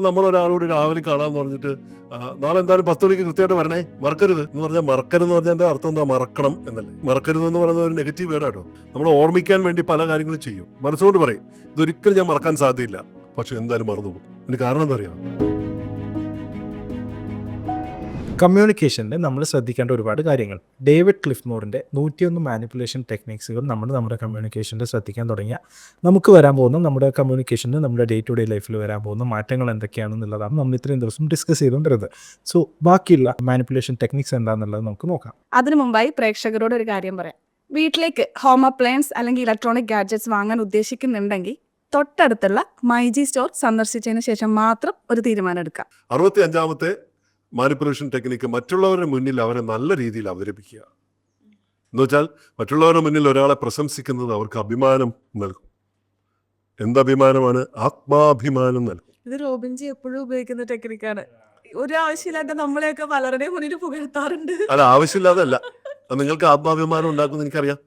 നമ്മൾ ഒരാളോട് രാവിലെ കാണാന്ന് പറഞ്ഞിട്ട് നാളെ എന്തായാലും പത്ത് മണിക്ക് കൃത്യമായിട്ട് വരണേ. മറക്കരുത് എന്ന് പറഞ്ഞാൽ മറക്കരുത് എന്ന് പറഞ്ഞാൽ അർത്ഥം? എന്താ മറക്കണം എന്നല്ലേ. മറക്കരുത് എന്ന് പറയുന്നത് ഒരു നെഗറ്റീവ് വേർഡാട്ടോ നമ്മൾ ഓർമ്മിക്കാൻ വേണ്ടി പല കാര്യങ്ങളും ചെയ്യും. മനസ്സുകൊണ്ട് പറയും ഇതൊരിക്കലും ഞാൻ മറക്കാൻ സാധ്യമില്ല പക്ഷെ എന്തായാലും മറന്നു പോകും അതിന് കാരണം എന്താ അറിയാം കമ്മ്യൂണിക്കേഷനിൽ നമ്മൾ ശ്രദ്ധിക്കേണ്ട ഒരുപാട് കാര്യങ്ങൾ. ഡേവിഡ് ക്ലിഫ്മോറിന്റെ നൂറ്റിയൊന്ന് മാനിപ്പുലേഷൻ ടെക്നിക്സുകൾ നമ്മൾ നമ്മുടെ കമ്മ്യൂണിക്കേഷനിൽ ശ്രദ്ധിക്കാൻ തുടങ്ങിയ നമുക്ക് വരാൻ പോകുന്ന നമ്മുടെ കമ്മ്യൂണിക്കേഷനിൽ നമ്മുടെ ഡേ ടു ഡേ ലൈഫിൽ വരാൻ പോകുന്ന മാറ്റങ്ങൾ എന്തൊക്കെയാണെന്നുള്ളതാണ് നമ്മൾ ഇത്രയും ദിവസം ഡിസ്കസ് ചെയ്തുകൊണ്ടിരുന്നത്. സോ ബാക്കിയുള്ള മാനിപ്പുലേഷൻ ടെക്നിക്സ് എന്താണെന്നുള്ളത് നമുക്ക് നോക്കാം. അതിനു മുമ്പായി പ്രേക്ഷകരോട് ഒരു കാര്യം പറയാം. വീട്ടിലേക്ക് ഹോം അപ്ലയൻസ് അല്ലെങ്കിൽ ഇലക്ട്രോണിക് ഗാഡ്ജറ്റ്സ് വാങ്ങാൻ ഉദ്ദേശിക്കുന്നുണ്ടെങ്കിൽ തൊട്ടടുത്തുള്ള മൈജി സ്റ്റോർ സന്ദർശിച്ചതിന് ശേഷം മാത്രം ഒരു തീരുമാനം എടുക്കാം. അറുപത്തി അഞ്ചാമത്തെ മാനിപ്പുലേഷൻ ടെക്നിക്ക് മറ്റുള്ളവരുടെ മുന്നിൽ അവരെ നല്ല രീതിയിൽ അവതരിപ്പിക്കുക. എന്ന് വെച്ചാൽ മറ്റുള്ളവരുടെ മുന്നിൽ ഒരാളെ പ്രശംസിക്കുന്നത് അവർക്ക് അഭിമാനം നൽകും. എന്തഭിമാനമാണ്? ആത്മാഭിമാനം നൽകും. ഇത് റോബിൻജി എപ്പോഴും ഉപയോഗിക്കുന്ന ടെക്നിക്കാണ് ഒരു ആവശ്യമില്ലാത്ത നമ്മളെയൊക്കെ പലരുടെയും മുന്നിൽ പുകഴ്ത്താറുണ്ട്. അല്ല ആവശ്യമില്ലാതല്ല നിങ്ങൾക്ക് ആത്മാഭിമാനം ഉണ്ടാക്കുമെന്ന് എനിക്കറിയാം.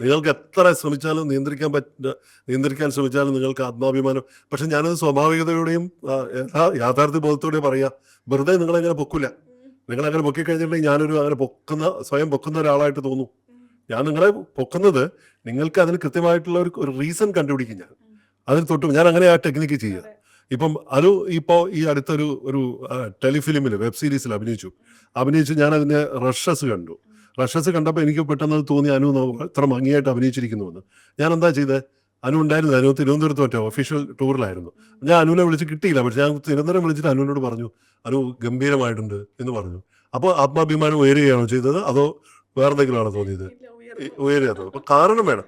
നിങ്ങൾക്ക് എത്ര ശ്രമിച്ചാലും നിയന്ത്രിക്കാൻ പറ്റ നിയന്ത്രിക്കാൻ ശ്രമിച്ചാലും നിങ്ങൾക്ക് ആത്മാഭിമാനം. പക്ഷെ ഞാനത് സ്വാഭാവികതയോടെയും യാഥാർത്ഥ്യ ബോധത്തോടെയും പറയാ വെറുതെ നിങ്ങളങ്ങനെ പൊക്കില്ല നിങ്ങളങ്ങനെ പൊക്കി കഴിഞ്ഞിട്ടുണ്ടെങ്കിൽ ഞാനൊരു അങ്ങനെ പൊക്കുന്ന സ്വയം പൊക്കുന്ന ഒരാളായിട്ട് തോന്നും. ഞാൻ നിങ്ങളെ പൊക്കുന്നത് നിങ്ങൾക്ക് അതിന് കൃത്യമായിട്ടുള്ള ഒരു ഒരു റീസൺ കണ്ടുപിടിക്കും ഞാൻ. അതിന് തൊട്ടും ഞാൻ അങ്ങനെ ആ ടെക്നിക്ക് ചെയ്യുക ഇപ്പം അത് ഇപ്പോൾ ഈ അടുത്തൊരു ഒരു ടെലിഫിലിമിൽ വെബ് സീരീസിൽ അഭിനയിച്ചു. അഭിനയിച്ചു ഞാൻ അതിന്റെ റഷസ് കണ്ടു. റഷസ് കണ്ടപ്പോൾ എനിക്ക് പെട്ടെന്ന് തോന്നി അനു എത്ര ഇത്ര ഭംഗിയായിട്ട് അഭിനയിച്ചിരിക്കുന്നു എന്ന് ഞാൻ എന്താ ചെയ്തത് അനു ഉണ്ടായിരുന്നു അനു തിരുവനന്തപുരത്ത് മറ്റോ ഒഫീഷ്യൽ ടൂറിലായിരുന്നു ഞാൻ അനുവിനെ വിളിച്ച് കിട്ടിയില്ല. പക്ഷെ ഞാൻ തിരുവനന്തപുരം വിളിച്ചിട്ട് അനുവിനോട് പറഞ്ഞു അനു ഗംഭീരമായിട്ടുണ്ട് എന്ന് പറഞ്ഞു. അപ്പോൾ ആത്മാഭിമാനം ഉയരുകയാണോ ചെയ്തത്? അതോ വേറെ എന്തെങ്കിലുമാണോ തോന്നിയത് ഉയരുകയാണ് അപ്പൊ കാരണം വേണം.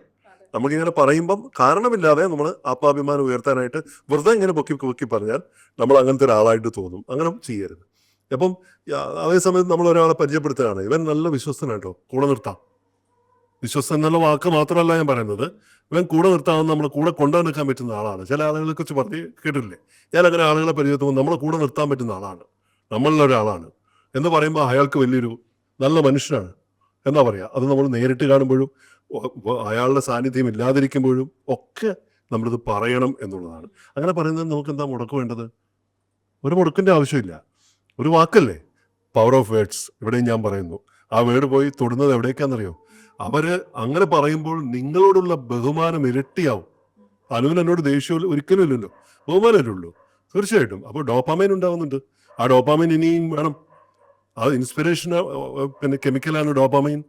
നമുക്കിങ്ങനെ പറയുമ്പം കാരണമില്ലാതെ നമ്മൾ ആത്മാഭിമാനം ഉയർത്താനായിട്ട് വെറുതെ ഇങ്ങനെ പൊക്കി പൊക്കി പറഞ്ഞാൽ നമ്മൾ അങ്ങനത്തെ ഒരാളായിട്ട് തോന്നും. അങ്ങനെ ചെയ്യരുത്. അപ്പം അതേസമയത്ത് നമ്മൾ ഒരാളെ പരിചയപ്പെടുത്തുകയാണ്. ഇവൻ നല്ല വിശ്വസ്തനാട്ടോ കൂടെ നിർത്താം. വിശ്വസ്തൻ എന്നുള്ള വാക്ക് മാത്രമല്ല ഞാൻ പറയുന്നത്. ഇവൻ കൂടെ നിർത്താമെന്ന് നമ്മൾ കൂടെ കൊണ്ടു പറ്റുന്ന ആളാണ്. ചില ആളുകളെ കുറിച്ച് പറഞ്ഞ് കേട്ടില്ലേ ഞാൻ അങ്ങനെ ആളുകളെ പരിചയത്തുമ്പോൾ നമ്മളെ കൂടെ നിർത്താൻ പറ്റുന്ന ആളാണ്. നമ്മളിൽ ഒരാളാണ്. എന്ന് പറയുമ്പോൾ അയാൾക്ക് വലിയൊരു നല്ല മനുഷ്യനാണ്. എന്നാ പറയുക അത് നമ്മൾ നേരിട്ട് കാണുമ്പോഴും അയാളുടെ സാന്നിധ്യം ഇല്ലാതിരിക്കുമ്പോഴും ഒക്കെ നമ്മളിത് പറയണം എന്നുള്ളതാണ്. അങ്ങനെ പറയുന്നത് നമുക്ക് എന്താ മുടക്ക് വേണ്ടത്? ഒരു മുടക്കിന്റെ ആവശ്യമില്ല. ഒരു വാക്കല്ലേ? പവർ ഓഫ് വേർഡ്സ് ഇവിടെയും ഞാൻ പറയുന്നു. ആ വേർഡ് പോയി തൊടുന്നത് എവിടേക്കാണെന്നറിയോ അവർ അങ്ങനെ പറയുമ്പോൾ നിങ്ങളോടുള്ള ബഹുമാനം ഇരട്ടിയാവും. അനുവിന് എന്നോട് ദേഷ്യം ഒരിക്കലും ഇല്ലല്ലോ. ബഹുമാനമല്ലേ ഉള്ളൂ? തീർച്ചയായിട്ടും. അപ്പോൾ ഡോപ്പാമൈൻ ഉണ്ടാവുന്നുണ്ട്. ആ ഡോപ്പാമൈൻ ഇനിയും വേണം. അത് ഇൻസ്പിറേഷൻ പിന്നെ കെമിക്കലാണ് ഡോപ്പാമൈൻ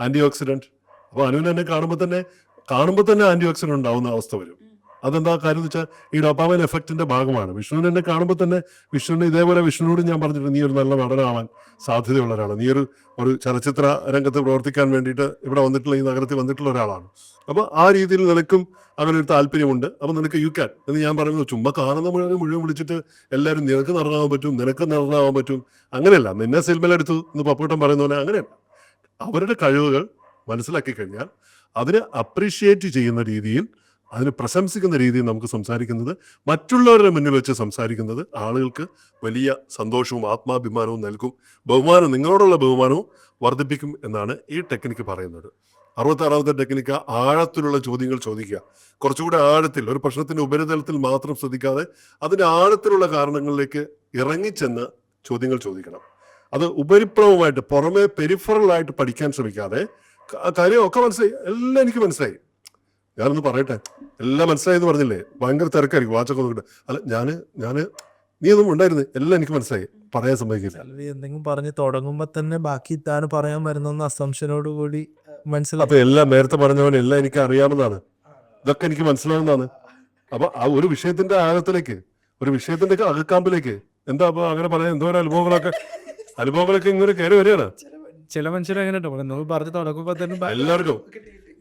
ആന്റി ഓക്സിഡന്റ് അപ്പോൾ അനുവിന് എന്നെ കാണുമ്പോൾ തന്നെ കാണുമ്പോൾ തന്നെ ആന്റി ഓക്സിഡന്റ് ഉണ്ടാവുന്ന അവസ്ഥ വരും. അതെന്താ കാര്യം എന്ന് വെച്ചാൽ ഈ ഡോപ്പാമൈൻ എഫക്റ്റിന്റെ ഭാഗമാണ്. വിഷ്ണുവിനെ എന്നെ കാണുമ്പോൾ തന്നെ വിഷ്ണുവിനെ ഇതേപോലെ വിഷ്ണുവിനോട് ഞാൻ പറഞ്ഞിട്ടുണ്ട് നീ ഒരു നല്ല നടനാവാൻ സാധ്യതയുള്ള ഒരാളാണ്. നീ ഒരു ഒരു ചലച്ചിത്ര രംഗത്ത് പ്രവർത്തിക്കാൻ വേണ്ടിയിട്ട് ഇവിടെ വന്നിട്ടുള്ള ഈ നഗരത്തിൽ വന്നിട്ടുള്ള ഒരാളാണ്. അപ്പോൾ ആ രീതിയിൽ നിനക്കും അങ്ങനെ ഒരു താല്പര്യമുണ്ട്. അപ്പോൾ നിനക്ക് യു ക്യാൻ എന്ന് ഞാൻ പറയുന്നത് ചുമ്മാ കാണുന്ന മുഴുവൻ മുഴുവൻ വിളിച്ചിട്ട് എല്ലാവരും നിനക്ക് നടനാവാൻ പറ്റും നിനക്ക് നടനാവാൻ പറ്റും. അങ്ങനെയല്ല നിന്നെ സിനിമയിലെടുത്തു എന്ന് പപ്പൂട്ടം പറയുന്ന പോലെ അങ്ങനെയല്ല. അവരുടെ കഴിവുകൾ മനസ്സിലാക്കി കഴിഞ്ഞാൽ അതിനെ അപ്രീഷിയേറ്റ് ചെയ്യുന്ന രീതിയിൽ അതിനെ പ്രശംസിക്കുന്ന രീതിയിൽ നമുക്ക് സംസാരിക്കുന്നത് മറ്റുള്ളവരുടെ മുന്നിൽ വെച്ച് സംസാരിക്കുന്നത് ആളുകൾക്ക് വലിയ സന്തോഷവും ആത്മാഭിമാനവും നൽകും. ബഹുമാനം നിങ്ങളോടുള്ള ബഹുമാനവും വർദ്ധിപ്പിക്കും എന്നാണ് ഈ ടെക്നിക്ക് പറയുന്നത്. അറുപത്താറാമത്തെ ടെക്നിക്ക് ആഴത്തിലുള്ള ചോദ്യങ്ങൾ ചോദിക്കുക. കുറച്ചുകൂടെ ആഴത്തിൽ ഒരു പ്രശ്നത്തിന്റെ ഉപരിതലത്തിൽ മാത്രം ശ്രദ്ധിക്കാതെ അതിന്റെ ആഴത്തിലുള്ള കാരണങ്ങളിലേക്ക് ഇറങ്ങിച്ചെന്ന് ചോദ്യങ്ങൾ ചോദിക്കണം. അത് ഉപരിപ്ലവമായിട്ട് പുറമെ പെരിഫറലായിട്ട് പഠിക്കാൻ ശ്രമിക്കാതെ കാര്യമൊക്കെ മനസ്സിലായി. എല്ലാം എനിക്ക് മനസ്സിലായി. ഞാനൊന്ന് പറയട്ടെ? എല്ലാം മനസ്സിലായെന്ന് പറഞ്ഞില്ലേ? ഭയങ്കര തിരക്കായിരിക്കും വാച്ചൊക്കെ നോക്കിട്ട് അല്ല ഞാൻ ഞാൻ നീ ഒന്നും ഉണ്ടായിരുന്നു എല്ലാം എനിക്ക് മനസ്സിലായി. പറയാൻ സമ്മതിക്കില്ല. എന്തെങ്കിലും പറഞ്ഞ് തുടങ്ങുമ്പോ തന്നെ ബാക്കി താൻ പറയാൻ വരുന്ന അസംഷനോട് കൂടി അപ്പൊ മനസ്സിലാക്കി എല്ലാം നേരത്തെ പറഞ്ഞ പോലെ എല്ലാം എനിക്ക് അറിയാവുന്നതാണ്. ഇതൊക്കെ എനിക്ക് മനസ്സിലാവുന്നതാണ്. അപ്പൊ ആ ഒരു വിഷയത്തിന്റെ ആഴത്തിലേക്ക് ഒരു വിഷയത്തിന്റെ അകക്കാമ്പിലേക്ക് എന്താ അപ്പൊ അങ്ങനെ പറയാൻ എന്തോ അനുഭവങ്ങളൊക്കെ അനുഭവങ്ങളൊക്കെ ഇങ്ങനെ കയറി വരികയാണ്. ചില മനുഷ്യർ അങ്ങനെ നമ്മൾ പറഞ്ഞു തുടങ്ങുമ്പോൾ തന്നെ എല്ലാവർക്കും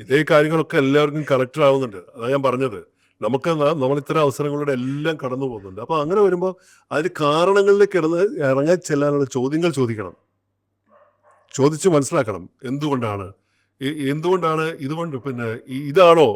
ഇതേ കാര്യങ്ങളൊക്കെ എല്ലാവർക്കും കറക്റ്റ് ആവുന്നുണ്ട്. അതാ ഞാൻ പറഞ്ഞത്. നമുക്ക് നമ്മൾ ഇത്തരം അവസരങ്ങളുടെ എല്ലാം കടന്നു പോകുന്നുണ്ട്. അപ്പൊ അങ്ങനെ വരുമ്പോൾ അതിന് കാരണങ്ങളിലേക്ക് ഇടന്ന് ഇറങ്ങാൻ ചെല്ലാനുള്ള ചോദ്യങ്ങൾ ചോദിക്കണം. ചോദിച്ച് മനസ്സിലാക്കണം. എന്തുകൊണ്ടാണ്? എന്തുകൊണ്ടാണ് ഇതുകൊണ്ട് പിന്നെ ഇതാണോ?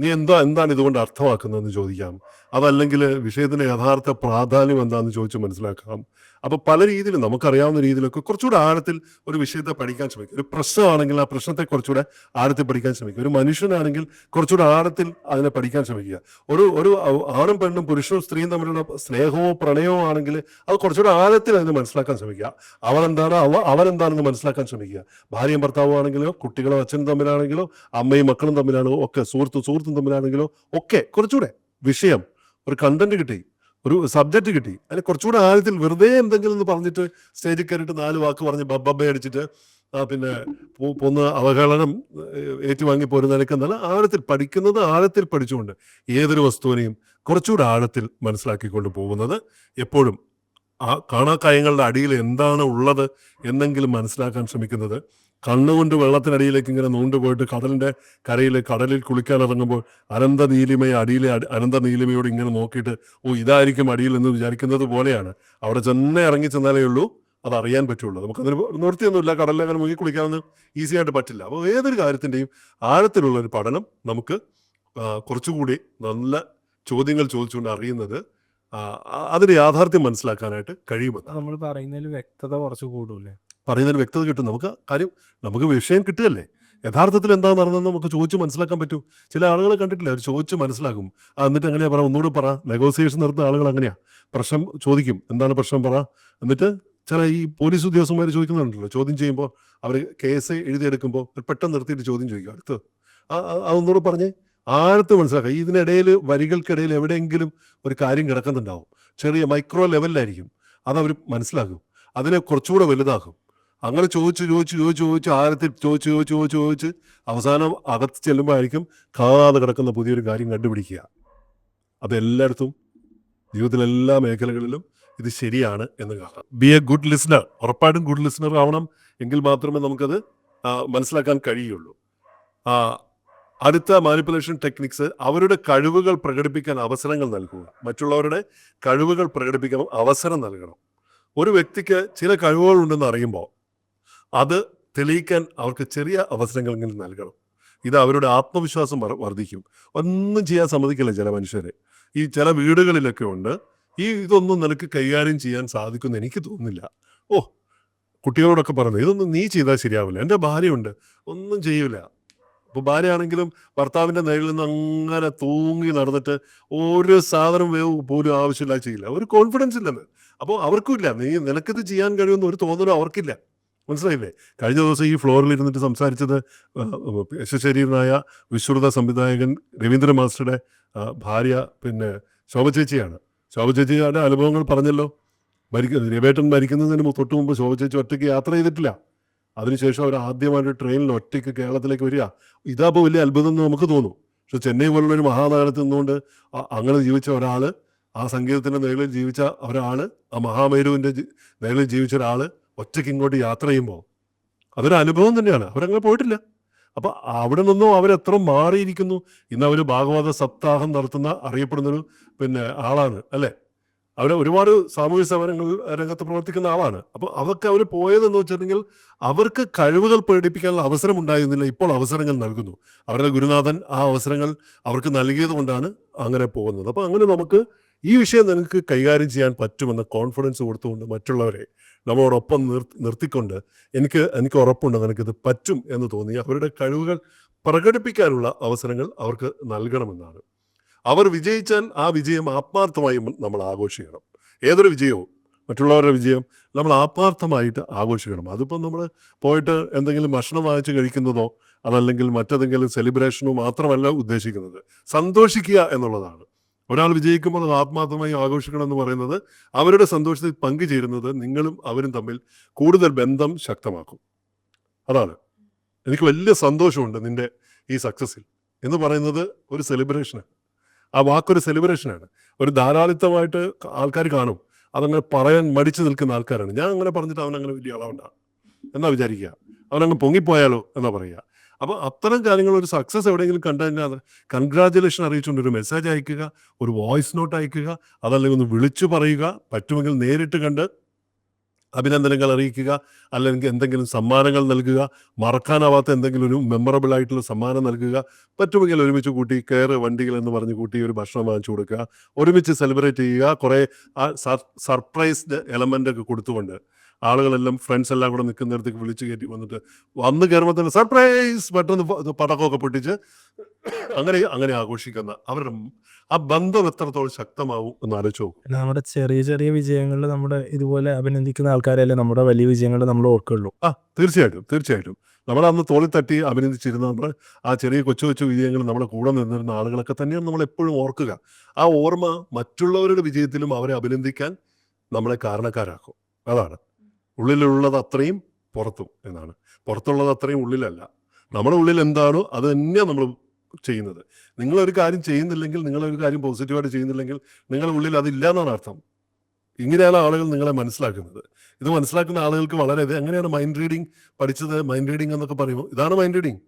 നീ എന്താ എന്താണ് ഇതുകൊണ്ട് അർത്ഥമാക്കുന്നതെന്ന് ചോദിക്കാം. അതല്ലെങ്കിൽ വിഷയത്തിന്റെ യഥാർത്ഥ പ്രാധാന്യം എന്താണെന്ന് ചോദിച്ച് മനസ്സിലാക്കാം. അപ്പോൾ പല രീതിയിലും നമുക്കറിയാവുന്ന രീതിയിലൊക്കെ കുറച്ചുകൂടെ ആഴത്തിൽ ഒരു വിഷയത്തെ പഠിക്കാൻ ശ്രമിക്കും. ഒരു പ്രശ്നമാണെങ്കിൽ ആ പ്രശ്നത്തെ കുറച്ചുകൂടെ ആഴത്തിൽ പഠിക്കാൻ ശ്രമിക്കുക ഒരു മനുഷ്യനാണെങ്കിൽ കുറച്ചുകൂടെ ആഴത്തിൽ അതിനെ പഠിക്കാൻ ശ്രമിക്കുക. ഒരു ഒരു ആണും പെണ്ണും പുരുഷനും സ്ത്രീയും തമ്മിലുള്ള സ്നേഹമോ പ്രണയമോ ആണെങ്കിൽ അത് കുറച്ചുകൂടെ ആഴത്തിൽ അതിനെ മനസ്സിലാക്കാൻ ശ്രമിക്കുക. അവനെന്താണ് അവ എന്താണെന്ന് മനസ്സിലാക്കാൻ ശ്രമിക്കുക. ഭാര്യയും ഭർത്താവും ആണെങ്കിലോ കുട്ടികളോ അച്ഛനും തമ്മിലാണെങ്കിലോ അമ്മയും മക്കളും തമ്മിലാണോ ഒക്കെ സുഹൃത്തും സുഹൃത്തും തമ്മിലാണെങ്കിലോ ഒക്കെ കുറച്ചുകൂടെ വിഷയം ഒരു കണ്ടന്റ് കിട്ടി ഒരു സബ്ജക്റ്റ് കിട്ടി. അതിന് കുറച്ചുകൂടെ ആഴത്തിൽ വെറുതെ എന്തെങ്കിലും എന്ന് പറഞ്ഞിട്ട് സ്റ്റേജിൽ കയറിയിട്ട് നാല് വാക്ക് പറഞ്ഞ് ബബ്ബ അടിച്ചിട്ട് പിന്നെ പോന്ന് അവഹേളനം ഏറ്റുവാങ്ങി പോരുന്നതിനൊക്കെ നല്ല ആഴത്തിൽ പഠിക്കുന്നത് ആഴത്തിൽ പഠിച്ചുകൊണ്ട് ഏതൊരു വസ്തുവിനെയും കുറച്ചുകൂടെ ആഴത്തിൽ മനസ്സിലാക്കിക്കൊണ്ട് പോകുന്നത് എപ്പോഴും ആ കാണാക്കായങ്ങളുടെ അടിയിൽ എന്താണ് ഉള്ളത് എന്നെങ്കിലും മനസ്സിലാക്കാൻ ശ്രമിക്കുന്നത് കണ്ണുകൊണ്ട് വെള്ളത്തിനടിയിലേക്ക് ഇങ്ങനെ നൂണ്ടുപോയിട്ട് കടലിന്റെ കരയിൽ കടലിൽ കുളിക്കാൻ ഇറങ്ങുമ്പോൾ അനന്ത നീലിമയെ അടിയിലെ അനന്ത നീലിമയോട് ഇങ്ങനെ നോക്കിയിട്ട് ഓ ഇതായിരിക്കും അടിയിൽ എന്ന് വിചാരിക്കുന്നത് പോലെയാണ്. അവിടെ ചെന്നെ ഇറങ്ങി ചെന്നാലേ ഉള്ളൂ. അത് അറിയാൻ പറ്റുള്ളൂ. നമുക്കതിന് നിർത്തിയൊന്നുമില്ല കടലിൽ അങ്ങനെ മുങ്ങി കുളിക്കാനൊന്നും ഈസി ആയിട്ട് പറ്റില്ല. അപ്പോൾ ഏതൊരു കാര്യത്തിന്റെയും ആഴത്തിലുള്ള ഒരു പഠനം നമുക്ക് കുറച്ചുകൂടി നല്ല ചോദ്യങ്ങൾ ചോദിച്ചുകൊണ്ട് അറിയുന്നത് അതിന്റെ യാഥാർത്ഥ്യം മനസ്സിലാക്കാനായിട്ട് കഴിയുമെന്ന് നമ്മൾ പറയുന്നതിൽ വ്യക്തത കുറച്ച് കൂടൂലേ പറയുന്നതിന് വ്യക്തത കിട്ടും. നമുക്ക് കാര്യം നമുക്ക് വിഷയം കിട്ടുകയല്ലേ? യഥാർത്ഥത്തിൽ എന്താ നടന്നതെന്ന് നമുക്ക് ചോദിച്ച് മനസ്സിലാക്കാൻ പറ്റൂ. ചില ആളുകളെ കണ്ടിട്ടില്ല? അവർ ചോദിച്ച് മനസ്സിലാക്കും. എന്നിട്ട് എങ്ങനെയാ പറ? ഒന്നുകൂടെ പറ. നെഗോസിയേഷൻ നടത്തുന്ന ആളുകൾ അങ്ങനെയാ. പ്രശ്നം ചോദിക്കും. എന്താണ് പ്രശ്നം പറ? എന്നിട്ട് ചില ഈ പോലീസ് ഉദ്യോഗസ്ഥന്മാർ ചോദിക്കുന്നുണ്ടല്ലോ. ചോദ്യം ചെയ്യുമ്പോൾ അവർ കേസ് എഴുതിയെടുക്കുമ്പോൾ പെട്ടെന്ന് നിർത്തിയിട്ട് ചോദ്യം ചോദിക്കും. അടുത്ത് അതൊന്നുകൂടെ പറഞ്ഞേ ആഴത്ത് മനസ്സിലാക്കുക. ഇതിനിടയിൽ വരികൾക്കിടയിൽ എവിടെയെങ്കിലും ഒരു കാര്യം കിടക്കുന്നുണ്ടാവും. ചെറിയ മൈക്രോ ലെവലിലായിരിക്കും അതവർ മനസ്സിലാക്കും. അതിനെ കുറച്ചുകൂടെ വലുതാക്കും. അങ്ങനെ ചോദിച്ചു ചോദിച്ചു ചോദിച്ചു ചോദിച്ചു ആരത്തിൽ ചോദിച്ചു ചോദിച്ചു ചോദിച്ചു ചോദിച്ച് അവസാനം അകത്ത് ചെല്ലുമ്പോഴായിരിക്കും കാണാതെ കിടക്കുന്ന പുതിയൊരു കാര്യം കണ്ടുപിടിക്കുക. അത് എല്ലായിടത്തും ജീവിതത്തിലെ എല്ലാ മേഖലകളിലും ഇത് ശരിയാണ് എന്ന് കാണാം. ബി എ ഗുഡ് ലിസണർ ഉറപ്പായിട്ടും ഗുഡ് ലിസണർ ആവണം എങ്കിൽ മാത്രമേ നമുക്കത് മനസ്സിലാക്കാൻ കഴിയുള്ളൂ. അടുത്ത മാനിപ്പുലേഷൻ ടെക്നിക്സ് അവരുടെ കഴിവുകൾ പ്രകടിപ്പിക്കാൻ അവസരങ്ങൾ നൽകുക. മറ്റുള്ളവരുടെ കഴിവുകൾ പ്രകടിപ്പിക്കാൻ അവസരം നൽകണം. ഒരു വ്യക്തിക്ക് ചില കഴിവുകൾ ഉണ്ടെന്ന് അറിയുമ്പോൾ അത് തെളിയിക്കാൻ അവർക്ക് ചെറിയ അവസരങ്ങളെങ്കിലും നൽകണം. ഇത് അവരുടെ ആത്മവിശ്വാസം വർദ്ധിക്കും. ഒന്നും ചെയ്യാൻ സമ്മതിക്കില്ല ചില മനുഷ്യരെ. ഈ ചില വീടുകളിലൊക്കെ ഉണ്ട്. ഈ ഇതൊന്നും നിനക്ക് കൈകാര്യം ചെയ്യാൻ സാധിക്കുമെന്ന് എനിക്ക് തോന്നുന്നില്ല. ഓ കുട്ടികളോടൊക്കെ പറഞ്ഞു ഇതൊന്നും നീ ചെയ്താൽ ശരിയാവില്ല. എന്റെ ഭാര്യയുണ്ട്. ഒന്നും ചെയ്യൂല. ഇപ്പോൾ ഭാര്യയാണെങ്കിലും ഭർത്താവിന്റെ നേരിൽ നിന്ന് അങ്ങനെ തൂങ്ങി നടന്നിട്ട് ഒരു സാധനം പോലും ആവശ്യമില്ല ചെയ്യില്ല. ഒരു കോൺഫിഡൻസ് ഇല്ലെന്ന്. അപ്പോൾ അവർക്കും ഇല്ല. നീ നിനക്കിത് ചെയ്യാൻ കഴിയുമെന്ന് ഒരു തോന്നലും അവർക്കില്ല. മനസ്സിലായില്ലേ? കഴിഞ്ഞ ദിവസം ഈ ഫ്ലോറിൽ ഇരുന്നിട്ട് സംസാരിച്ചത് യശശരീരനായ വിശ്രുത സംവിധായകൻ രവീന്ദ്ര മാസ്റ്ററുടെ ഭാര്യ പിന്നെ ശോഭ ചേച്ചിയാണ്. ശോഭ ചേച്ചിയുടെ അനുഭവങ്ങൾ പറഞ്ഞല്ലോ. മരിക്ക രവേട്ടൻ മരിക്കുന്നതിന് തൊട്ട് മുമ്പ് ശോഭ ചേച്ചി ഒറ്റയ്ക്ക് യാത്ര ചെയ്തിട്ടില്ല. അതിനുശേഷം അവർ ആദ്യമായിട്ട് ട്രെയിനിൽ ഒറ്റയ്ക്ക് കേരളത്തിലേക്ക് വരിക. ഇതാപ്പോൾ വലിയ അത്ഭുതം എന്ന് നമുക്ക് തോന്നും. പക്ഷെ ചെന്നൈ പോലുള്ള ഒരു മഹാനഗരത്തിൽ നിന്നുകൊണ്ട് അങ്ങനെ ജീവിച്ച ഒരാൾ ആ സംഗീതത്തിന്റെ നിഴലിൽ ജീവിച്ച ഒരാൾ ആ മഹാമേരുവിന്റെ നിഴലിൽ ജീവിച്ച ഒരാൾ ഒറ്റയ്ക്ക് ഇങ്ങോട്ട് യാത്ര ചെയ്യുമ്പോൾ അതൊരു അനുഭവം തന്നെയാണ്. അവരങ്ങനെ പോയിട്ടില്ല. അപ്പൊ അവിടെ നിന്നും അവരെത്ര മാറിയിരിക്കുന്നു ഇന്ന് അവർ ഭാഗവത സപ്താഹം നടത്തുന്ന അറിയപ്പെടുന്നൊരു പിന്നെ ആളാണ് അല്ലെ? അവരെ ഒരുപാട് സാമൂഹ്യ സേവനങ്ങൾ രംഗത്ത് പ്രവർത്തിക്കുന്ന ആളാണ്. അപ്പൊ അതൊക്കെ അവർ പോയതെന്ന് വെച്ചിട്ടുണ്ടെങ്കിൽ അവർക്ക് കഴിവുകൾ പ്രകടിപ്പിക്കാനുള്ള അവസരം ഉണ്ടായിരുന്നില്ല. ഇപ്പോൾ അവസരങ്ങൾ നൽകുന്നു. അവരുടെ ഗുരുനാഥൻ ആ അവസരങ്ങൾ അവർക്ക് നൽകിയത് കൊണ്ടാണ് അങ്ങനെ പോകുന്നത്. അപ്പൊ അങ്ങനെ നമുക്ക് ഈ വിഷയം നിനക്ക് കൈകാര്യം ചെയ്യാൻ പറ്റുമെന്ന കോൺഫിഡൻസ് കൊടുത്തുകൊണ്ട് മറ്റുള്ളവരെ നമ്മളോടൊപ്പം നിർ നിർത്തിക്കൊണ്ട് എനിക്ക് എനിക്ക് ഉറപ്പുണ്ട് നിനക്കിത് പറ്റും എന്ന് തോന്നി. അവരുടെ കഴിവുകൾ പ്രകടിപ്പിക്കാനുള്ള അവസരങ്ങൾ അവർക്ക് നൽകണമെന്നാണ്. അവർ വിജയിച്ചാൽ ആ വിജയം ആത്മാർത്ഥമായി നമ്മൾ ആഘോഷിക്കണം. ഏതൊരു വിജയവും മറ്റുള്ളവരുടെ വിജയം നമ്മൾ ആത്മാർത്ഥമായിട്ട് ആഘോഷിക്കണം. അതിപ്പം നമ്മൾ പോയിട്ട് എന്തെങ്കിലും ഭക്ഷണം വാങ്ങിച്ച് കഴിക്കുന്നതോ അതല്ലെങ്കിൽ മറ്റേതെങ്കിലും സെലിബ്രേഷനോ മാത്രമല്ല ഉദ്ദേശിക്കുന്നത്. സന്തോഷിക്കുക എന്നുള്ളതാണ്. ഒരാൾ വിജയിക്കുമ്പോൾ അത് ആത്മാർത്ഥമായി ആഘോഷിക്കണം എന്ന് പറയുന്നത് അവരുടെ സന്തോഷത്തിൽ പങ്കുചേരുന്നത് നിങ്ങളും അവരും തമ്മിൽ കൂടുതൽ ബന്ധം ശക്തമാക്കും. അതാണ്. എനിക്ക് വലിയ സന്തോഷമുണ്ട് നിന്റെ ഈ സക്സസിൽ എന്ന് പറയുന്നത് ഒരു സെലിബ്രേഷനാണ് ആ വാക്കൊരു സെലിബ്രേഷനാണ് ഒരു ധാരാളിത്തമായിട്ട് ആൾക്കാർ കാണും. അതങ്ങനെ പറയാൻ മടിച്ചു നിൽക്കുന്ന ആൾക്കാരാണ്. ഞാൻ അങ്ങനെ പറഞ്ഞിട്ട് അവനങ്ങനെ വലിയ ആളാവണ്ട എന്നാ വിചാരിക്കുക? അവനങ്ങ് പൊങ്ങിപ്പോയാലോ എന്നാ പറയുക? അപ്പോൾ അത്തരം കാര്യങ്ങൾ ഒരു സക്സസ് എവിടെയെങ്കിലും കണ്ടു കഴിഞ്ഞാൽ അറിയിച്ചുകൊണ്ട് ഒരു മെസ്സേജ് അയക്കുക ഒരു വോയിസ് നോട്ട് അയക്കുക അതല്ലെങ്കിൽ ഒന്ന് വിളിച്ചു പറയുക പറ്റുമെങ്കിൽ നേരിട്ട് കണ്ട് അഭിനന്ദനങ്ങൾ അറിയിക്കുക അല്ലെങ്കിൽ എന്തെങ്കിലും സമ്മാനങ്ങൾ നൽകുക മറക്കാനാവാത്ത എന്തെങ്കിലും ഒരു മെമ്മറബിൾ ആയിട്ടുള്ള സമ്മാനം നൽകുക പറ്റുമെങ്കിൽ ഒരുമിച്ച് കൂട്ടി കയറ് വണ്ടികൾ എന്ന് പറഞ്ഞ് കൂട്ടി ഒരു ഭക്ഷണം വാങ്ങിച്ചു കൊടുക്കുക ഒരുമിച്ച് സെലിബ്രേറ്റ് ചെയ്യുക കുറേ ആ സർപ്രൈസ്ഡ് എലമെന്റ് ഒക്കെ കൊടുത്തുകൊണ്ട് ആളുകളെല്ലാം ഫ്രണ്ട്സ് എല്ലാം കൂടെ നിൽക്കുന്നിടത്തേക്ക് വിളിച്ചു കയറ്റി വന്നിട്ട് വന്ന് കയറുമ്പോൾ തന്നെ സർപ്രൈസ് പെട്ടെന്ന് പടക്കമൊക്കെ പൊട്ടിച്ച് അങ്ങനെ അങ്ങനെ ആഘോഷിക്കുന്ന അവരുടെ ആ ബന്ധം എത്രത്തോളം ശക്തമാവും എന്ന് ആലോചിച്ചു നമ്മുടെ ചെറിയ ചെറിയ വിജയങ്ങളിൽ നമ്മുടെ ഇതുപോലെ അഭിനന്ദിക്കുന്ന ആൾക്കാരല്ലേ നമ്മുടെ വലിയ വിജയങ്ങൾ നമ്മൾ ഓർക്കുള്ളൂ. ആ തീർച്ചയായിട്ടും തീർച്ചയായിട്ടും. നമ്മൾ അന്ന് തോളിൽ തട്ടി അഭിനന്ദിച്ചിരുന്ന നമ്മൾ ആ ചെറിയ കൊച്ചു കൊച്ചു വിജയങ്ങൾ നമ്മുടെ കൂടെ നിന്നിരുന്ന ആളുകളൊക്കെ തന്നെയാണ് നമ്മൾ എപ്പോഴും ഓർക്കുക. ആ ഓർമ്മ മറ്റുള്ളവരുടെ വിജയത്തിലും അവരെ അഭിനന്ദിക്കാൻ നമ്മളെ കാരണക്കാരാക്കും. അതാണ്. ഉള്ളിലുള്ളത് അത്രയും പുറത്തും എന്നാണ്. പുറത്തുള്ളത് അത്രയും ഉള്ളിലല്ല. നമ്മുടെ ഉള്ളിൽ എന്താണോ അത് തന്നെയാണ് നമ്മൾ ചെയ്യുന്നത്. നിങ്ങളൊരു കാര്യം ചെയ്യുന്നില്ലെങ്കിൽ നിങ്ങളൊരു കാര്യം പോസിറ്റീവായിട്ട് ചെയ്യുന്നില്ലെങ്കിൽ നിങ്ങളുടെ ഉള്ളിൽ അതില്ല എന്നാണ് അർത്ഥം. ഇങ്ങനെയാണ് ആളുകൾ നിങ്ങളെ മനസ്സിലാക്കുന്നത്. ഇത് മനസ്സിലാക്കുന്ന ആളുകൾക്ക് വളരെ ഇത് എങ്ങനെയാണ് മൈൻഡ് റീഡിങ് പഠിച്ചത്? മൈൻഡ് റീഡിംഗ് എന്നൊക്കെ പറയുമ്പോൾ ഇതാണ് മൈൻഡ് റീഡിങ്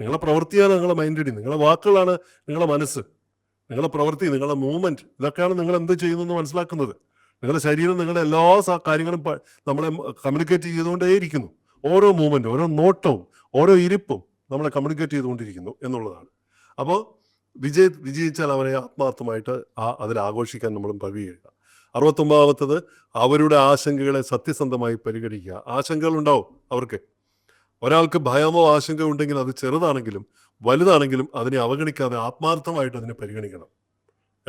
നിങ്ങളുടെ പ്രവൃത്തിയാണ് നിങ്ങളെ മൈൻഡ് റീഡിങ് നിങ്ങളുടെ വാക്കുകളാണ് നിങ്ങളുടെ മനസ്സ്. നിങ്ങളുടെ പ്രവൃത്തി നിങ്ങളുടെ മൂവ്മെന്റ് ഇതൊക്കെയാണ് നിങ്ങൾ എന്ത് ചെയ്യുന്നു എന്ന് മനസ്സിലാക്കുന്നത്. നിങ്ങളുടെ ശരീരം നിങ്ങളുടെ എല്ലാ കാര്യങ്ങളും നമ്മളെ കമ്മ്യൂണിക്കേറ്റ് ചെയ്തുകൊണ്ടേയിരിക്കുന്നു. ഓരോ മൂവ്മെന്റും ഓരോ നോട്ടവും ഓരോ ഇരിപ്പും നമ്മളെ കമ്മ്യൂണിക്കേറ്റ് ചെയ്തുകൊണ്ടിരിക്കുന്നു എന്നുള്ളതാണ്. അപ്പോൾ വിജയ വിജയിച്ചാൽ അവരെ ആത്മാർത്ഥമായിട്ട് ആ അതിൽ ആഘോഷിക്കാൻ നമ്മളും പകുകയില്ല അറുപത്തൊമ്പതാമത്തത് അവരുടെ ആശങ്കകളെ സത്യസന്ധമായി പരിഗണിക്കുക. ആശങ്കകൾ ഉണ്ടാവും അവർക്ക്. ഒരാൾക്ക് ഭയമോ ആശങ്ക ഉണ്ടെങ്കിൽ അത് ചെറുതാണെങ്കിലും വലുതാണെങ്കിലും അതിനെ അവഗണിക്കാതെ ആത്മാർത്ഥമായിട്ട് അതിനെ പരിഗണിക്കണം.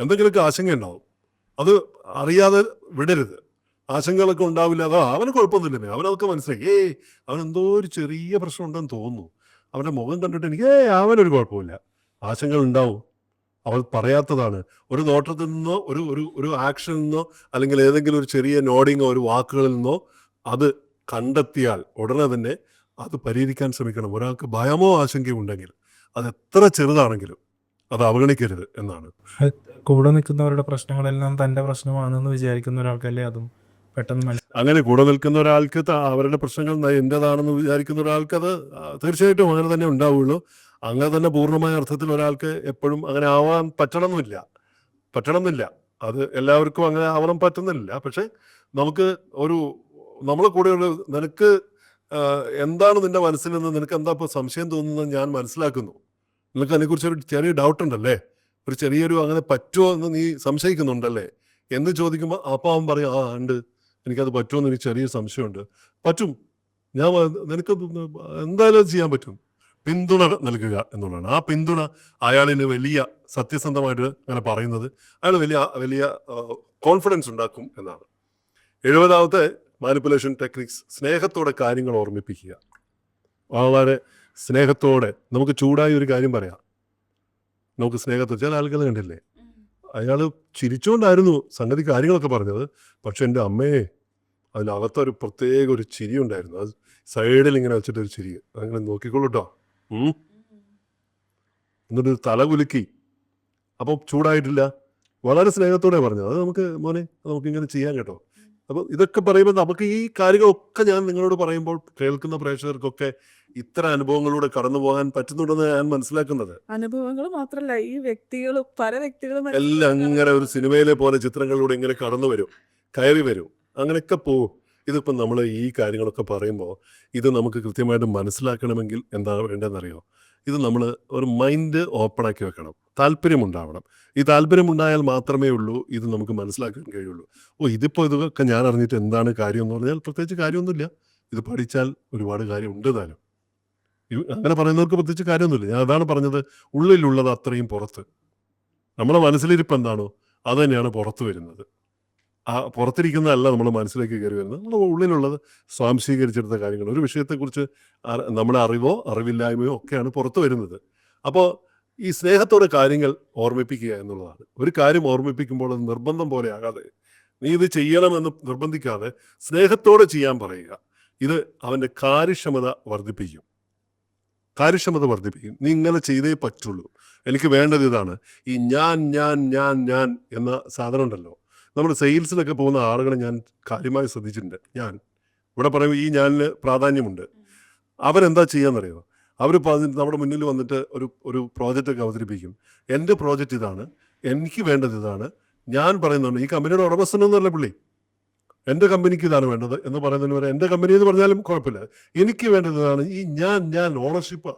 എന്തെങ്കിലുമൊക്കെ ആശങ്ക ഉണ്ടാവും. അത് അറിയാതെ വിടരുത്. ആശങ്കകളൊക്കെ ഉണ്ടാവില്ല. അതോ അവന് കുഴപ്പമൊന്നുമില്ലേ അവനതൊക്കെ മനസ്സിലായി. ഏയ് അവൻ എന്തോ ഒരു ചെറിയ പ്രശ്നം ഉണ്ടെന്ന് തോന്നുന്നു. അവന്റെ മുഖം കണ്ടിട്ട് എനിക്ക് ഏയ് അവനൊരു കുഴപ്പമില്ല. ആശങ്കകൾ ഉണ്ടാവും. അവൾ പറയാത്തതാണ്. ഒരു നോട്ടത്തിൽ നിന്നോ ഒരു ഒരു ഒരു ആക്ഷനിൽ നിന്നോ അല്ലെങ്കിൽ ഏതെങ്കിലും ഒരു ചെറിയ നോഡിങ്ങോ ഒരു വാക്കുകളിൽ നിന്നോ അത് കണ്ടെത്തിയാൽ ഉടനെ തന്നെ അത് പരിഹരിക്കാൻ ശ്രമിക്കണം. ഒരാൾക്ക് ഭയമോ ആശങ്കയോ ഉണ്ടെങ്കിൽ അത് എത്ര ചെറുതാണെങ്കിലും അത് അവഗണിക്കരുത് എന്നാണ്. കൂടെ നിൽക്കുന്നവരുടെ പ്രശ്നങ്ങളെല്ലാം തന്റെ പ്രശ്നമാണെന്ന് വിചാരിക്കുന്ന ഒരാൾക്കല്ലേ അതും പെട്ടെന്ന് അങ്ങനെ കൂടെ നിൽക്കുന്ന ഒരാൾക്ക് അവരുടെ പ്രശ്നങ്ങൾ എന്റേതാണെന്ന് എന്റെതാണെന്ന് വിചാരിക്കുന്ന ഒരാൾക്ക് അത് തീർച്ചയായിട്ടും അങ്ങനെ തന്നെ ഉണ്ടാവുള്ളൂ. അങ്ങനെ തന്നെ പൂർണമായ അർത്ഥത്തിൽ ഒരാൾക്ക് എപ്പോഴും അങ്ങനെ ആവാൻ പറ്റണമെന്നില്ല. പറ്റണമെന്നില്ല. അത് എല്ലാവർക്കും അങ്ങനെ ആവണം പറ്റുന്നില്ല. പക്ഷെ നമുക്ക് ഒരു നമ്മളെ കൂടെ ഒരു നിനക്ക് എന്താണ് നിന്റെ മനസ്സിൽ നിന്ന് നിനക്ക് എന്താ ഇപ്പോൾ സംശയം തോന്നുന്നത് ഞാൻ മനസ്സിലാക്കുന്നു. നിനക്ക് അതിനെക്കുറിച്ച് ഒരു ചെറിയ ഡൗട്ട് ഉണ്ടല്ലേ ഒരു ചെറിയൊരു അങ്ങനെ പറ്റുമോ എന്ന് നീ സംശയിക്കുന്നുണ്ടല്ലേ? എന്ന് ചോദിക്കുമ്പോൾ അപ്പം അവൻ പറയും ആ ഉണ്ട്. എനിക്കത് പറ്റുമെന്ന് എനിക്ക് ചെറിയ സംശയമുണ്ട്. പറ്റും. ഞാൻ നിനക്ക് എന്തായാലും അത് ചെയ്യാൻ പറ്റും. പിന്തുണ നൽകുക എന്നുള്ളതാണ്. ആ പിന്തുണ അയാളിന് വലിയ സത്യസന്ധമായിട്ട് അങ്ങനെ പറയുന്നത്. അയാൾ വലിയ വലിയ കോൺഫിഡൻസ് ഉണ്ടാക്കും എന്നാണ്. എഴുപതാമത്തെ മാനിപ്പുലേഷൻ ടെക്നിക്സ് സ്നേഹത്തോടെ കാര്യങ്ങൾ ഓർമ്മിപ്പിക്കുക. വളരെ സ്നേഹത്തോടെ നമുക്ക് ചൂടായ ഒരു കാര്യം പറയാം. നമുക്ക് സ്നേഹത്തോടെ ചില ആളുകൾ കണ്ടില്ലേ? അയാൾ ചിരിച്ചുകൊണ്ടായിരുന്നു സംഗതി കാര്യങ്ങളൊക്കെ പറഞ്ഞത്. പക്ഷെ എന്റെ അമ്മയെ അതിനകത്തൊരു പ്രത്യേക ഒരു ചിരി ഉണ്ടായിരുന്നു. അത് സൈഡിൽ ഇങ്ങനെ വെച്ചിട്ട് ഒരു ചിരി. അങ്ങനെ നോക്കിക്കൊള്ളൂട്ടോ ഉം. എന്നിട്ട് തല കുലുക്കി. അപ്പോൾ ചൂടായിട്ടില്ല. വളരെ സ്നേഹത്തോടെ പറഞ്ഞത്. അത് നമുക്ക് മോനെ നമുക്ക് ഇങ്ങനെ ചെയ്യാൻ കേട്ടോ. അപ്പോൾ ഇതൊക്കെ പറയുമ്പോൾ നമുക്ക് ഈ കാര്യങ്ങളൊക്കെ ഞാൻ നിങ്ങളോട് പറയുമ്പോൾ കേൾക്കുന്ന പ്രേക്ഷകർക്കൊക്കെ ഇത്തരം അനുഭവങ്ങളിലൂടെ കടന്നു പോകാൻ പറ്റുന്നുണ്ടെന്ന് ഞാൻ മനസ്സിലാക്കുന്നത്. അനുഭവങ്ങൾ മാത്രമല്ല ഈ വ്യക്തികളും പല വ്യക്തികളും എല്ലാം അങ്ങനെ ഒരു സിനിമയിലെ പോലെ ചിത്രങ്ങളിലൂടെ ഇങ്ങനെ കടന്നു വരും കയറി വരും അങ്ങനെയൊക്കെ പോവും ഇതിപ്പം നമ്മൾ ഈ കാര്യങ്ങളൊക്കെ പറയുമ്പോൾ ഇത് നമുക്ക് കൃത്യമായിട്ട് മനസ്സിലാക്കണമെങ്കിൽ എന്താ വേണ്ടതെന്നറിയോ? ഇത് നമ്മൾ ഒരു മൈൻഡ് ഓപ്പൺ ആക്കി വെക്കണം. താല്പര്യമുണ്ടാവണം. ഈ താല്പര്യമുണ്ടായാൽ മാത്രമേ ഉള്ളൂ ഇത് നമുക്ക് മനസ്സിലാക്കാൻ കഴിയുള്ളൂ. ഓ ഇതിപ്പോൾ ഇതൊക്കെ ഞാൻ അറിഞ്ഞിട്ട് എന്താണ് കാര്യം എന്ന് പറഞ്ഞാൽ പ്രത്യേകിച്ച് കാര്യമൊന്നുമില്ല. ഇത് പഠിച്ചാൽ ഒരുപാട് കാര്യം ഉണ്ട് താനും അങ്ങനെ പറയുന്നവർക്ക് പ്രത്യേകിച്ച് കാര്യമൊന്നുമില്ല. ഞാൻ അതാണ് പറഞ്ഞത് ഉള്ളിലുള്ളത് അത്രയും പുറത്ത്. നമ്മുടെ മനസ്സിലിരിപ്പ് എന്താണോ അത് തന്നെയാണ് പുറത്ത് വരുന്നത്. ആ പുറത്തിരിക്കുന്നതല്ല നമ്മുടെ മനസ്സിലേക്ക് കയറി വരുന്നത്. നമ്മുടെ ഉള്ളിലുള്ളത് സ്വാംശീകരിച്ചെടുത്ത കാര്യങ്ങൾ. ഒരു വിഷയത്തെക്കുറിച്ച് നമ്മുടെ അറിവോ അറിവില്ലായ്മയോ ഒക്കെയാണ് പുറത്ത് വരുന്നത്. അപ്പോൾ ഈ സ്നേഹത്തോടെ കാര്യങ്ങൾ ഓർമ്മിപ്പിക്കുക എന്നുള്ളതാണ്. ഒരു കാര്യം ഓർമ്മിപ്പിക്കുമ്പോൾ അത് നിർബന്ധം പോലെ ആകാതെ നീ ഇത് ചെയ്യണമെന്ന് നിർബന്ധിക്കാതെ സ്നേഹത്തോടെ ചെയ്യാൻ പറയുക. ഇത് അവന്റെ കാര്യക്ഷമത വർദ്ധിപ്പിക്കും. കാര്യക്ഷമത വർദ്ധിപ്പിക്കും. നീ ഇങ്ങനെ ചെയ്തേ പറ്റുള്ളൂ. എനിക്ക് വേണ്ടത് ഇതാണ്. ഈ ഞാൻ ഞാൻ ഞാൻ ഞാൻ എന്ന സാധനം ഉണ്ടല്ലോ. നമ്മൾ സെയിൽസിലൊക്കെ പോകുന്ന ആളുകളെ ഞാൻ കാര്യമായി ശ്രദ്ധിച്ചിട്ടുണ്ട്. ഞാൻ. ഇവിടെ പറയുമ്പോൾ ഈ ഞാനിന് പ്രാധാന്യമുണ്ട്. അവരെന്താ ചെയ്യാന്നറിയോ അവർ നമ്മുടെ മുന്നിൽ വന്നിട്ട് ഒരു ഒരു പ്രോജക്റ്റൊക്കെ അവതരിപ്പിക്കും. എന്റെ പ്രോജക്റ്റ് ഇതാണ്. എനിക്ക് വേണ്ടത് ഇതാണ്. ഞാൻ പറയുന്നുണ്ട് ഈ കമ്പനിയുടെ ഉടമസ്ഥനൊന്നുമല്ല പുള്ളി. എന്റെ കമ്പനിക്ക് ഇതാണ് വേണ്ടത് എന്ന് പറയുന്നതിന് വരെ എന്റെ കമ്പനി എന്ന് പറഞ്ഞാലും കുഴപ്പമില്ല. എനിക്ക് വേണ്ടത് ഇതാണ്. ഈ ഞാൻ ഞാൻ ഓണർഷിപ്പ്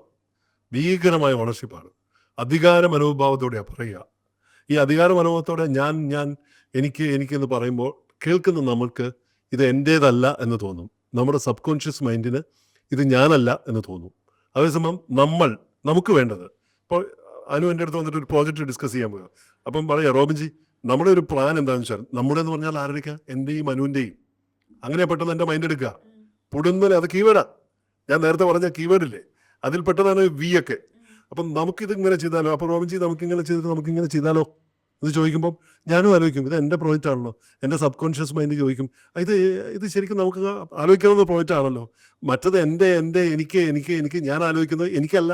ഭീകരമായ ഓണർഷിപ്പാണ്. അധികാര മനോഭാവത്തോടെയാണ് പറയുക. ഈ അധികാര മനോഭാവത്തോടെ ഞാൻ ഞാൻ എനിക്ക് എനിക്കെന്ന് പറയുമ്പോൾ കേൾക്കുന്ന നമുക്ക് ഇത് എന്റേതല്ല എന്ന് തോന്നും. നമ്മുടെ സബ് കോൺഷ്യസ് മൈൻഡിന് ഇത് ഞാനല്ല എന്ന് തോന്നും. അതേസമയം നമ്മൾ നമുക്ക് വേണ്ടത്. ഇപ്പോൾ അനു എന്റെ അടുത്ത് വന്നിട്ട് ഒരു പ്രോജക്റ്റ് ഡിസ്കസ് ചെയ്യാൻ പോവുക അപ്പം പറയാം റോബിൻജി നമ്മുടെ ഒരു പ്ലാൻ എന്താണെന്ന് വെച്ചാൽ നമ്മുടെ എന്ന് പറഞ്ഞാൽ ആരുടെയൊക്കെ എന്റെയും അനുവിന്റെയും അങ്ങനെ പെട്ടെന്ന് എന്റെ മൈൻഡ് എടുക്കുക. പുടുന്നൽ അത് കീവേഡാ ഞാൻ നേരത്തെ പറഞ്ഞ കീവേഡില്ലേ അതിൽ പെട്ടതാണ് വി ഒക്കെ. അപ്പം നമുക്കിത് ഇങ്ങനെ ചെയ്താലോ? അപ്പോൾ റോബിൻജി നമുക്ക് ഇങ്ങനെ ചെയ്തിട്ട് നമുക്ക് ഇങ്ങനെ ചെയ്താലോ? എന്ന് ചോദിക്കുമ്പോൾ ഞാനും ആലോചിക്കും ഇത് എന്റെ പ്രോജക്റ്റ് ആണല്ലോ എന്റെ സബ് കോൺഷ്യസ് മൈൻഡ് ചോദിക്കും "ആ, ഇത് ഇത് ശരിക്കും നമുക്ക് ആലോചിക്കാവുന്ന പ്രോജക്റ്റ് ആണല്ലോ മറ്റത് എന്റെ എന്റെ എനിക്ക് എനിക്ക് എനിക്ക് ഞാൻ ആലോചിക്കുന്നത് എനിക്കല്ല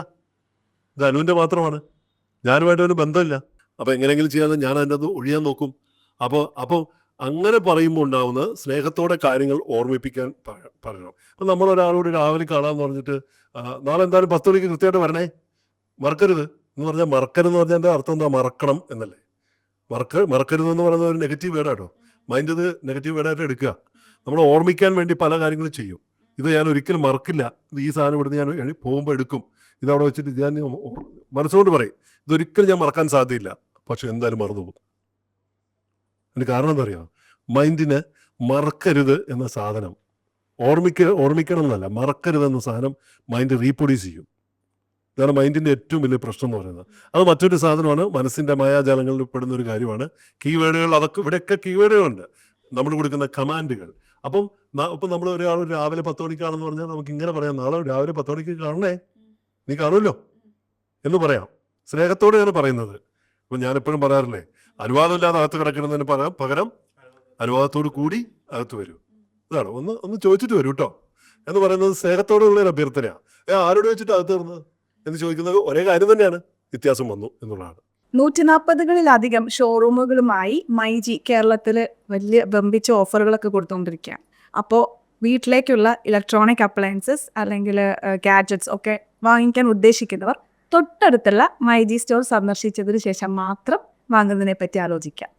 ഇത് അനുവിന്റെ മാത്രമാണ് ഞാനുമായിട്ട് ഒരു ബന്ധമില്ല അപ്പോൾ എങ്ങനെയെങ്കിലും ചെയ്യാതെ ഞാൻ അതിന്റെ അത് ഒഴിയാൻ നോക്കും അപ്പോൾ അപ്പോൾ അങ്ങനെ പറയുമ്പോൾ ഉണ്ടാവുന്ന സ്നേഹത്തോടെ കാര്യങ്ങൾ ഓർമ്മിപ്പിക്കാൻ പറ- പറയണം അപ്പം നമ്മൾ ഒരാളോട് രാവിലെ കാണാമെന്ന് പറഞ്ഞിട്ട് നാളെ എന്തായാലും പത്ത് മണിക്ക് കൃത്യമായിട്ട് വരണേ മറക്കരുത് എന്ന് പറഞ്ഞാൽ മറക്കരുത് എന്ന് പറഞ്ഞാൽ എന്റെ അർത്ഥം എന്താ മറക്കണം എന്നല്ലേ? മറക്ക മറക്കരുത് എന്ന് പറയുന്നത് ഒരു നെഗറ്റീവ് വേർഡാട്ടോ മൈൻഡ് ഇത് നെഗറ്റീവ് വേർഡായിട്ട് എടുക്കുക. നമ്മൾ ഓർമ്മിക്കാൻ വേണ്ടി പല കാര്യങ്ങളും ചെയ്യും. ഇത് ഞാൻ ഒരിക്കലും മറക്കില്ല. ഇത് ഈ സാധനം ഇവിടുന്ന് ഞാൻ പോകുമ്പോൾ എടുക്കും. ഇത് അവിടെ വെച്ചിട്ട് ഞാൻ മനസ്സുകൊണ്ട് പറയും. ഇതൊരിക്കലും ഞാൻ മറക്കാൻ സാധ്യയില്ല പക്ഷെ എന്തായാലും മറന്നു പോകും. അതിന് കാരണം എന്താ അറിയാം? മൈൻഡിന് മറക്കരുത് എന്ന സാധനം. ഓർമ്മിക്ക ഓർമ്മിക്കണം എന്നല്ല മറക്കരുത് എന്ന സാധനം മൈൻഡ് റീപ്രൊഡ്യൂസ് ചെയ്യും. ഇതാണ് മൈൻഡിന്റെ ഏറ്റവും വലിയ പ്രശ്നം എന്ന് പറയുന്നത്. അത് മറ്റൊരു സാധനമാണ് മനസ്സിന്റെ മായാജാലങ്ങളിൽ പെടുന്ന ഒരു കാര്യമാണ്. കീവേഡുകൾ അതൊക്കെ ഇവിടെയൊക്കെ കീവേഡുകളുണ്ട്. നമ്മൾ കൊടുക്കുന്ന കമാൻഡുകൾ. അപ്പം ഇപ്പം നമ്മൾ ഒരാൾ രാവിലെ പത്ത് മണിക്കാണെന്ന് പറഞ്ഞാൽ നമുക്ക് ഇങ്ങനെ പറയാം നാളെ രാവിലെ പത്ത് മണിക്ക് കാണണേ. നീ കാണുമല്ലോ? എന്ന് പറയാം. സ്നേഹത്തോടെയാണ് പറയുന്നത്. അപ്പം ഞാനെപ്പോഴും പറയാറില്ലേ അനുവാദമില്ലാതെ അകത്ത് കിടക്കുന്നതിന് പകരം പകരം അനുവാദത്തോടു കൂടി അകത്ത് വരൂ. ഇതാണ്. ഒന്ന് ഒന്ന് ചോദിച്ചിട്ട് വരൂ കേട്ടോ എന്ന് പറയുന്നത് സ്നേഹത്തോടുള്ള ഒരു അഭ്യർത്ഥനയാണ് ആരോട് വെച്ചിട്ട് അകത്ത് കയറുന്നത് എന്ന് ചോദിക്കുന്നത് ഒരേ കാര്യം തന്നെയാണ്. വ്യത്യാസം വന്നു എന്നുള്ളതാണ്. നൂറ്റി നാൽപ്പതുകളിലധികം ഷോറൂമുകളുമായി മൈജി കേരളത്തിൽ വലിയ ബമ്പിച്ച ഓഫറുകളൊക്കെ കൊടുത്തുകൊണ്ടിരിക്കുകയാണ്. അപ്പോൾ വീട്ടിലേക്കുള്ള ഇലക്ട്രോണിക് അപ്ലയൻസസ് അല്ലെങ്കിൽ ഗാഡ്ജറ്റ്സ് ഒക്കെ വാങ്ങിക്കാൻ ഉദ്ദേശിക്കുന്നവർ തൊട്ടടുത്തുള്ള മൈജി സ്റ്റോർ സന്ദർശിച്ചതിന് ശേഷം മാത്രം വാങ്ങുന്നതിനെ പറ്റി ആലോചിക്കാം.